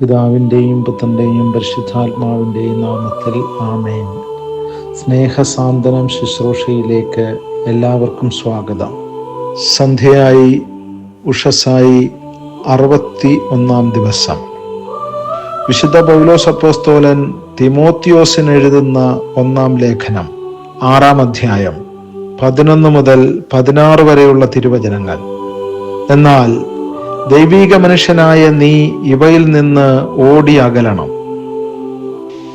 പിതാവിന്റെയും പുത്രന്റെയും പരിശുദ്ധാത്മാവിന്റെയും നാമത്തിൽ ആമേൻ. സ്നേഹസാന്തനം ശുശ്രൂഷയിലേക്ക് എല്ലാവർക്കും സ്വാഗതം. സന്ധ്യയായി ഉഷസായി അറുപത്തി ഒന്നാം ദിവസം. വിശുദ്ധ പൗലോസ് അപ്പോസ്തോലൻ തിമോത്തിയോസിന് എഴുതുന്ന ഒന്നാം ലേഖനം ആറാം അധ്യായം പതിനൊന്ന് മുതൽ പതിനാറ് വരെയുള്ള തിരുവചനങ്ങൾ. എന്നാൽ ദൈവീക മനുഷ്യനായ നീ ഇവയിൽ നിന്ന് ഓടി അകലണം.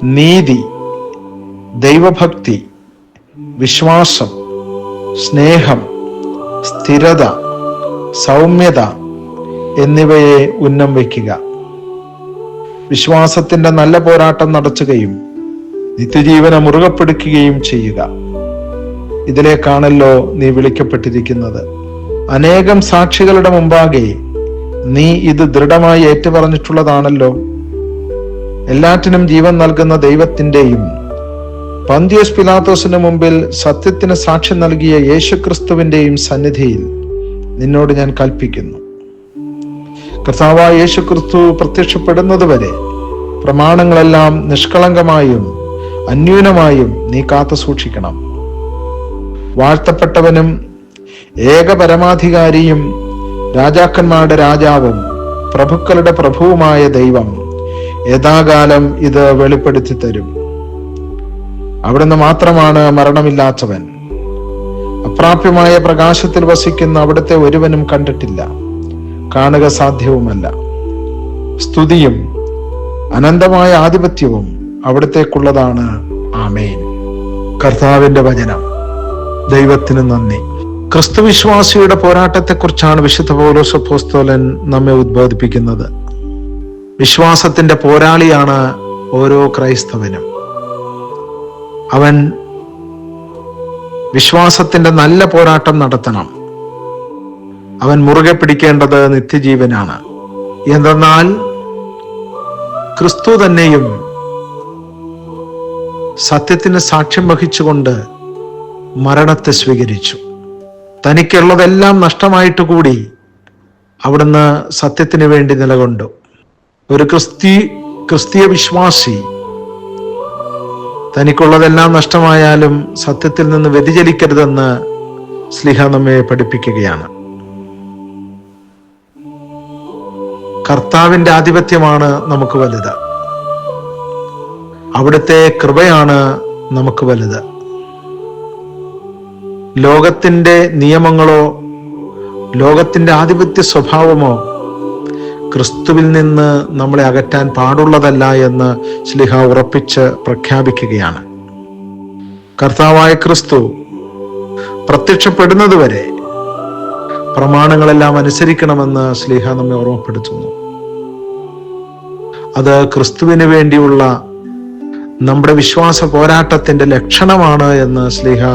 നീതി ദൈവഭക്തി വിശ്വാസം സ്നേഹം സ്ഥിരത സൗമ്യത എന്നിവയെ ഉന്നം വയ്ക്കുക. വിശ്വാസത്തിന്റെ നല്ല പോരാട്ടം നടത്തുകയും നിത്യജീവനെ മുറുകെ പിടിക്കുകയും ചെയ്യുക. ഇതിലേക്കാണല്ലോ നീ വിളിക്കപ്പെട്ടിരിക്കുന്നത്. അനേകം സാക്ഷികളുടെ മുമ്പാകെ നീ ഇത് ദൃഢമായി ഏറ്റുപറഞ്ഞിട്ടുള്ളതാണല്ലോ. എല്ലാറ്റിനും ജീവൻ നൽകുന്ന ദൈവത്തിന്റെയും പന്തിയോസ് പിലാത്തോസിന് മുമ്പിൽ സത്യത്തിന് സാക്ഷ്യം നൽകിയ യേശുക്രിസ്തുവിന്റെയും സന്നിധിയിൽ നിന്നോട് ഞാൻ കൽപ്പിക്കുന്നു. കർത്താവായ യേശുക്രിസ്തു പ്രത്യക്ഷപ്പെടുന്നതുവരെ പ്രമാണങ്ങളെല്ലാം നിഷ്കളങ്കമായും അന്യൂനമായും നീ കാത്തു സൂക്ഷിക്കണം. വാഴ്ത്തപ്പെട്ടവനും ഏക പരമാധികാരിയും രാജാക്കന്മാരുടെ രാജാവും പ്രഭുക്കളുടെ പ്രഭുവുമായ ദൈവം യഥാകാലം ഇത് വെളിപ്പെടുത്തി തരും. അവിടുന്ന് മാത്രമാണ് മരണമില്ലാത്തവൻ. അപ്രാപ്യമായ പ്രകാശത്തിൽ വസിക്കുന്ന അവിടുത്തെ ഒരുവനും കണ്ടിട്ടില്ല. കാണുക സാധ്യവുമല്ല. സ്തുതിയും അനന്തമായ ആധിപത്യവും അവിടത്തേക്കുള്ളതാണ്. ആമേൻ. കർത്താവിന്റെ വചനം. ദൈവത്തിന് നന്ദി. ക്രിസ്തുവിശ്വാസിയുടെ പോരാട്ടത്തെക്കുറിച്ചാണ് വിശുദ്ധ പൗലോസ് അപ്പോസ്തോലൻ നമ്മെ ഉദ്ബോധിപ്പിക്കുന്നത്. വിശ്വാസത്തിന്റെ പോരാളിയാണ് ഓരോ ക്രൈസ്തവനും. അവൻ വിശ്വാസത്തിന്റെ നല്ല പോരാട്ടം നടത്തണം. അവൻ മുറുകെ പിടിക്കേണ്ടത് നിത്യജീവനാണ്. എന്തെന്നാൽ ക്രിസ്തു തന്നെയും സത്യത്തിന് സാക്ഷ്യം വഹിച്ചുകൊണ്ട് മരണത്തെ സ്വീകരിച്ചു. തനിക്കുള്ളതെല്ലാം നഷ്ടമായിട്ട് കൂടി അവിടുന്ന് സത്യത്തിന് വേണ്ടി നിലകൊണ്ടു. ഒരു ക്രിസ്തി ക്രിസ്തീയ വിശ്വാസി തനിക്കുള്ളതെല്ലാം നഷ്ടമായാലും സത്യത്തിൽ നിന്ന് വ്യതിചലിക്കരുതെന്ന് സ്ലിഹ നമ്മെ പഠിപ്പിക്കുകയാണ്. കർത്താവിന്റെ ആധിപത്യമാണ് നമുക്ക് വലുത്. അവിടുത്തെ കൃപയാണ് നമുക്ക് വലുത്. ലോകത്തിന്റെ നിയമങ്ങളോ ലോകത്തിന്റെ ആധിപത്യ സ്വഭാവമോ ക്രിസ്തുവിൽ നിന്ന് നമ്മളെ അകറ്റാൻ പാടുള്ളതല്ല എന്ന് ശ്ലിഹ ഉറപ്പിച്ച് പ്രഖ്യാപിക്കുകയാണ്. കർത്താവായ ക്രിസ്തു പ്രത്യക്ഷപ്പെടുന്നതുവരെ പ്രമാണങ്ങളെല്ലാം അനുസരിക്കണമെന്ന് സ്ലീഹ നമ്മെ ഓർമ്മപ്പെടുത്തുന്നു. അത് ക്രിസ്തുവിന് വേണ്ടിയുള്ള നമ്മുടെ വിശ്വാസ പോരാട്ടത്തിന്റെ ലക്ഷണമാണ് എന്ന് സ്ലിഹ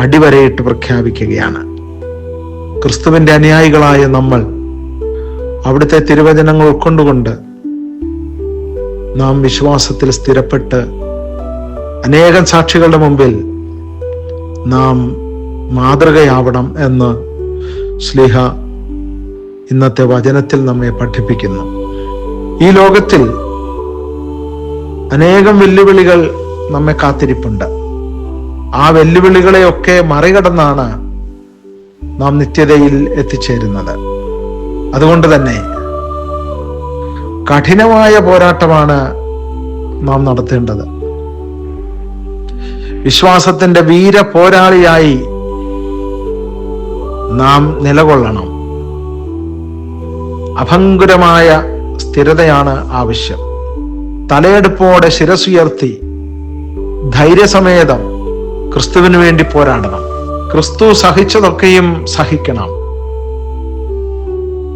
അടിവരയിട്ട് പ്രഖ്യാപിക്കുകയാണ്. ക്രിസ്തുവിന്റെ അനുയായികളായ നമ്മൾ അവിടുത്തെ തിരുവചനങ്ങൾ ഉൾക്കൊണ്ടുകൊണ്ട് നാം വിശ്വാസത്തിൽ സ്ഥിരപ്പെട്ട് അനേകം സാക്ഷികളുടെ മുമ്പിൽ നാം മാതൃകയാവണം എന്ന് സ്ലിഹ ഇന്നത്തെ വചനത്തിൽ നമ്മെ പഠിപ്പിക്കുന്നു. ഈ ലോകത്തിൽ അനേകം വെല്ലുവിളികൾ നമ്മെ കാത്തിരിപ്പുണ്ട്. ആ വെല്ലുവിളികളെയൊക്കെ മറികടന്നാണ് നാം നിത്യതയിൽ എത്തിച്ചേരുന്നത്. അതുകൊണ്ട് തന്നെ കഠിനമായ പോരാട്ടമാണ് നാം നടത്തേണ്ടത്. വിശ്വാസത്തിന്റെ വീര പോരാളിയായി നാം നിലകൊള്ളണം. അഭങ്കുരമായ സ്ഥിരതയാണ് ആവശ്യം. തലയെടുപ്പോടെ ശിരസുയർത്തി ധൈര്യസമേതം ക്രിസ്തുവിന് വേണ്ടി പോരാടണം. ക്രിസ്തു സഹിച്ചതൊക്കെയും സഹിക്കണം.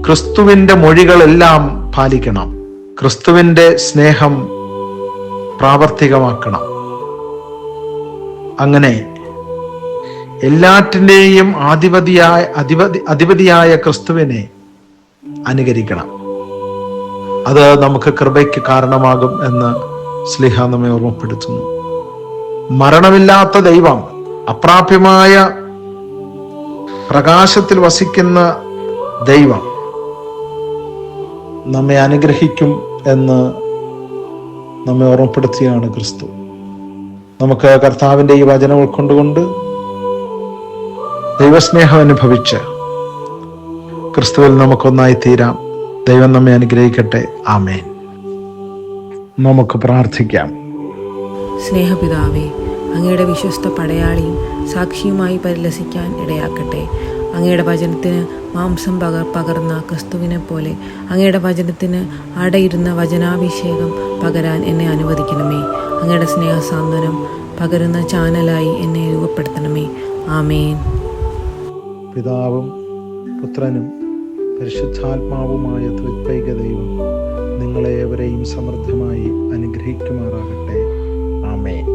ക്രിസ്തുവിന്റെ മൊഴികളെല്ലാം പാലിക്കണം. ക്രിസ്തുവിന്റെ സ്നേഹം പ്രാവർത്തികമാക്കണം. അങ്ങനെ എല്ലാറ്റിന്റെയും ആധിപതിയായ അധിപതി അധിപതിയായ ക്രിസ്തുവിനെ അനുകരിക്കണം. അത് നമുക്ക് കൃപയ്ക്ക് കാരണമാകും എന്ന് സ്ലിഹ നമ്മെ ഓർമ്മപ്പെടുത്തുന്നു. മരണമില്ലാത്ത ദൈവം അപ്രാപ്യമായ പ്രകാശത്തിൽ വസിക്കുന്ന ദൈവം നമ്മെ അനുഗ്രഹിക്കും എന്ന് നമ്മെ ഓർമ്മപ്പെടുത്തിയാണ് ക്രിസ്തു. നമുക്ക് കർത്താവിന്റെ ഈ വചനം ഉൾക്കൊണ്ടുകൊണ്ട് ദൈവസ്നേഹം അനുഭവിച്ച് ക്രിസ്തുവിൽ നമുക്കൊന്നായി തീരാം. ദൈവം നമ്മെ അനുഗ്രഹിക്കട്ടെ. ആമേൻ. നമുക്ക് പ്രാർത്ഥിക്കാം. സ്നേഹപിതാവേ അങ്ങയുടെ വിശ്വസ്ത പടയാളിയും സാക്ഷിയുമായി പരിലസിക്കാൻ ഇടയാക്കട്ടെ. അങ്ങയുടെ വചനത്തിന് മാംസം പകർ പകർന്ന ക്രിസ്തുവിനെ പോലെ അങ്ങയുടെ വചനത്തിന് അടയിരുന്ന വചനാഭിഷേകം പകരാൻ എന്നെ അനുവദിക്കണമേ. അങ്ങയുടെ സ്നേഹസാന്ത്വനം പകരുന്ന ചാനലായി എന്നെ രൂപപ്പെടുത്തണമേ. ആമേൻ. പിതാവും പുത്രനും പരിശുദ്ധാത്മാവുമായ ത്രിത്വൈക ദൈവം നിങ്ങളെ ഏവരെയും സമൃദ്ധമായി അനുഗ്രഹിക്കുമാറാകട്ടെ. ആമേൻ.